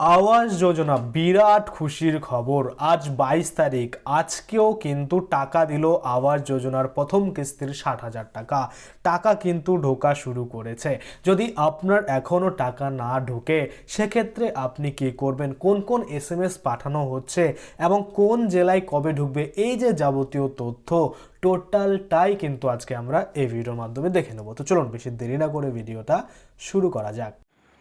আবাস যোজনা, বিরাট খুশির খবর। আজ বাইশ তারিখ। আজকেও কিন্তু টাকা দিল আবাস যোজনার প্রথম কিস্তির ষাট হাজার টাকা। টাকা কিন্তু ঢোকা শুরু করেছে। যদি আপনার এখনও টাকা না ঢোকে, সেক্ষেত্রে আপনি কি করবেন? কোন কোন এস এম এস পাঠানো হচ্ছে? এবং কোন জেলায় কবে ঢুকবে? এই যে যাবতীয় তথ্য, টোটালটাই কিন্তু আজকে আমরা এই ভিডিওর মাধ্যমে দেখে নেব। তো চলুন, বেশি দেরি না করে ভিডিওটা শুরু করা যাক।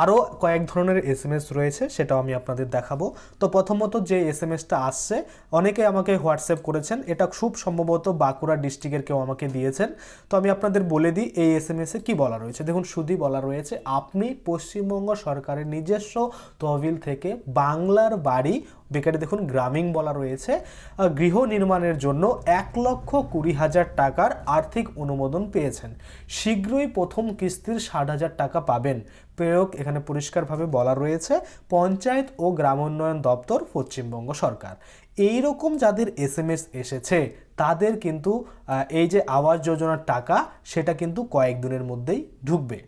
আরও কয়েক ধরনের এস এম এস রয়েছে, সেটাও আমি আপনাদের দেখাবো। তো প্রথমত যে এস এম এসটা আসছে, অনেকে আমাকে হোয়াটসঅ্যাপ করেছেন, এটা খুব সম্ভবত বাঁকুড়া ডিস্ট্রিক্টের কেউ আমাকে দিয়েছেন। তো আমি আপনাদের বলে দিই, এই এস এম এসে কী বলা রয়েছে? দেখুন, শুধুই বলা রয়েছে, আপনি পশ্চিমবঙ্গ সরকারের নিজস্ব তহবিল থেকে বাংলার বাড়ি, বেকারে দেখুন, গ্রামীণ বলা রয়েছে গৃহ নির্মাণের জন্য এক লক্ষ কুড়ি হাজার টাকার আর্থিক অনুমোদন পেয়েছেন। শীঘ্রই প্রথম কিস্তির ষাট হাজার টাকা পাবেন। প্রয়োগ এখানে পরিষ্কারভাবে বলা রয়েছে, পঞ্চায়েত ও গ্রামোন্নয়ন দপ্তর, পশ্চিমবঙ্গ সরকার। এই রকম যাদের এস এসেছে, তাদের কিন্তু এই যে আবাস যোজনার টাকা, সেটা কিন্তু কয়েকদিনের মধ্যেই ঢুকবে।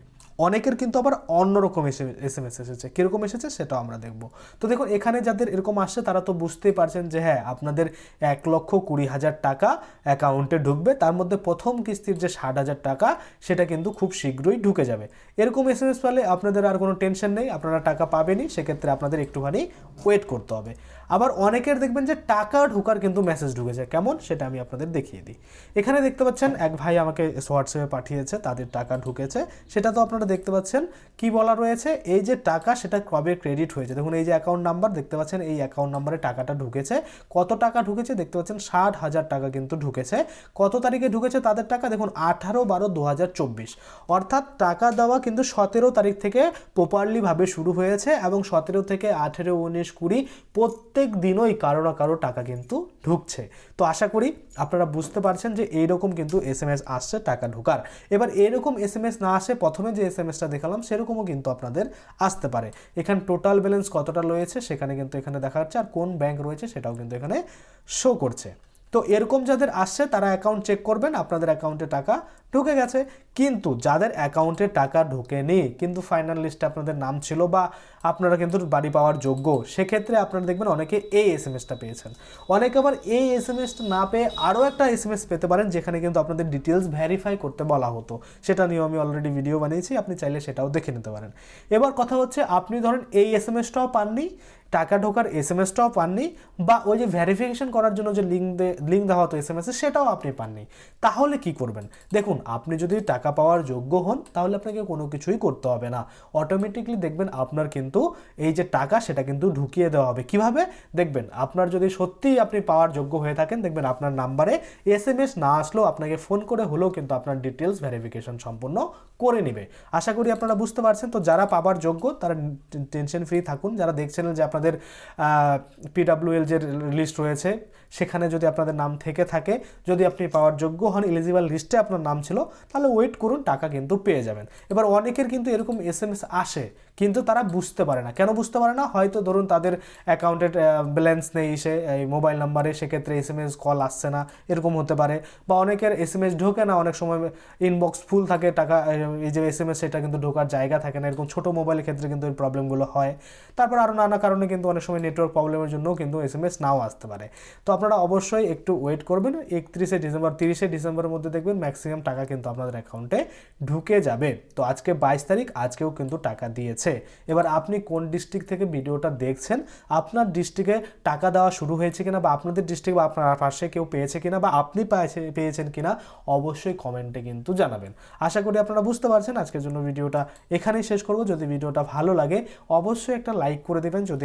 অনেকের কিন্তু আবার অন্যরকম এস এম এস এসেছে। কীরকম এসেছে সেটাও আমরা দেখব। তো দেখুন, এখানে যাদের এরকম আসছে, তারা তো বুঝতেই পারছেন যে হ্যাঁ আপনাদের এক লক্ষ কুড়ি হাজার টাকা অ্যাকাউন্টে ঢুকবে। তার মধ্যে প্রথম কিস্তির যে ষাট হাজার টাকা, সেটা কিন্তু খুব শীঘ্রই ঢুকে যাবে। এরকম এস এম এস পেলে আপনাদের আর কোনো টেনশন নেই, আপনারা টাকা পাবেনই, সেক্ষেত্রে আপনাদের একটুখানি ওয়েট করতে হবে। আবার অনেকের দেখবেন যে টাকা ঢোকার কিন্তু মেসেজ ঢুকেছে। কেমন? সেটা আমি আপনাদের দেখিয়ে দিই। এখানে দেখতে পাচ্ছেন, এক ভাই আমাকে হোয়াটসঅ্যাপে পাঠিয়েছে, তাদের টাকা ঢুকেছে। সেটা তো আপনারা দেখতে পাচ্ছেন। কি বলা রয়েছে? এই যে টাকা, সেটা কবে ক্রেডিট হয়েছে? দেখুন, এই যে অ্যাকাউন্ট নাম্বার দেখতে পাচ্ছেন, এই অ্যাকাউন্ট নাম্বারে টাকাটা ঢুকেছে। কত টাকা ঢুকেছে? দেখতে পাচ্ছেন, ষাট হাজার টাকা কিন্তু ঢুকেছে। কত তারিখে ঢুকেছে তাদের টাকা? দেখুন, আঠারো বারো দু হাজার চব্বিশ। অর্থাৎ টাকা দেওয়া কিন্তু সতেরো তারিখ থেকে প্রপারলিভাবে শুরু হয়েছে এবং সতেরো থেকে আঠেরো, উনিশ, কুড়ি প্রত্যেক দিনই কারও না কারও টাকা কিন্তু ঢুকছে। তো আশা করি আপনারা বুঝতে পারছেন যে এইরকম কিন্তু এস এম এস আসছে টাকা ঢোকার। এবার এরকম এস এম এস না আসে, প্রথমে যে এস এম এসটা দেখালাম সেরকমও কিন্তু আপনাদের আসতে পারে। এখানে টোটাল ব্যালেন্স কতটা রয়েছে সেখানে কিন্তু এখানে দেখা যাচ্ছে আর কোন ব্যাংক রয়েছে সেটাও কিন্তু এখানে শো করছে। তো এরকম যাদের আসছে, তারা অ্যাকাউন্ট চেক করবেন, আপনাদের অ্যাকাউন্টে টাকা ঢুকে গেছে। কিন্তু যাদের অ্যাকাউন্টে টাকা ঢোকেনি, কিন্তু ফাইনাল লিস্টে আপনাদের নাম ছিল বা আপনারা কিন্তু বাড়ি পাওয়ার যোগ্য, সেক্ষেত্রে আপনারা দেখবেন অনেকে এই এস এম এসটা পেয়েছেন। অনেকে আবার এই এস এম এসটা না পেয়ে আরও একটা এস এম এস পেতে পারেন, যেখানে কিন্তু আপনাদের ডিটেলস ভ্যারিফাই করতে বলা হতো। সেটা নিয়েও আমি অলরেডি ভিডিও বানিয়েছি, আপনি চাইলে সেটাও দেখে নিতে পারেন। এবার কথা হচ্ছে, আপনি ধরেন এই এস এম এসটাও পাননি টাকা ঢোকার এস এম এসটাও পাননি বা ওই যে ভেরিফিকেশন করার জন্য যে লিঙ্ক লিঙ্ক দেওয়া হতো এস এম এসে সেটাও আপনি পাননি। তাহলে কি করবেন? দেখুন, আপনি যদি টাকা পাওয়ার যোগ্য হন, তাহলে আপনাকে কোনো কিছুই করতে হবে না। অটোমেটিকলি দেখবেন আপনার কিন্তু এই যে টাকা, সেটা কিন্তু ঢুকিয়ে দেওয়া হবে। কীভাবে? দেখবেন, আপনার যদি সত্যিই আপনি পাওয়ার যোগ্য হয়ে থাকেন, দেখবেন আপনার নাম্বারে এস এম এস না আসলেও আপনাকে ফোন করে হলেও কিন্তু আপনার ডিটেলস ভেরিফিকেশন সম্পূর্ণ করে নেবে। আশা করি আপনারা বুঝতে পারছেন। তো যারা পাবার যোগ্য, তারা টেনশন ফ্রি থাকুন। যারা দেখছেন যে আপনাদের পিডাব্লিউএল যে লিস্ট রয়েছে, সেখানে যদি আপনাদের নাম থেকে থাকে, যদি আপনি পাওয়ার যোগ্য হন এলিজিবল লিস্টে আপনার নাম ছিল, তাহলে ওয়েট করুন, টাকা কিন্তু পেয়ে যাবেন। এবার অনেকের কিন্তু এরকম এস এম এস আসে, কিন্তু তারা বুঝতে পারে না। কেন বুঝতে পারে না? হয়তো ধরুন তাদের অ্যাকাউন্টের ব্যালেন্স নেই সে, এই মোবাইল নাম্বারে সেক্ষেত্রে এস এম এস কল আসছে না, এরকম হতে পারে। বা অনেকের এস এম এস ঢোকে না, অনেক সময় ইনবক্স ফুল থাকে, টাকা এই যে এস এম এস সেটা কিন্তু ঢোকার জায়গা থাকে না, এরকম ছোটো মোবাইলের ক্ষেত্রে কিন্তু এই প্রবলেমগুলো হয়। তারপর আরও নানা কারণে কিন্তু অনেক সময় নেটওয়ার্ক প্রবলেমের জন্যও কিন্তু এস এম এস নাও আসতে পারে। তো আপনারা অবশ্যই একটু ওয়েট করবেন, একত্রিশে ডিসেম্বর, তিরিশে ডিসেম্বরের মধ্যে দেখবেন ম্যাক্সিমাম টাকা কিন্তু আপনাদের অ্যাকাউন্টে ঢুকে যাবে। তো আজকে বাইশ তারিখ, আজকেও কিন্তু টাকা দিয়েছে। এবার আপনি কোন ডিস্ট্রিক্ট থেকে ভিডিওটা দেখছেন, আপনার ডিস্ট্রিক্টে টাকা দেওয়া শুরু হয়েছে কিনা বা আপনাদের ডিস্ট্রিক্ট বা আপনার পাশে কেউ পেয়েছে কিনা বা আপনি পেয়েছে পেয়েছেন কিনা, অবশ্যই কমেন্টে কিন্তু জানাবেন। আশা করি আপনারা বুঝতে পারছেন, আজকের জন্য ভিডিওটা এখানেই শেষ করব। যদি ভিডিওটা ভালো লাগে, অবশ্যই একটা লাইক করে দেবেন। যদি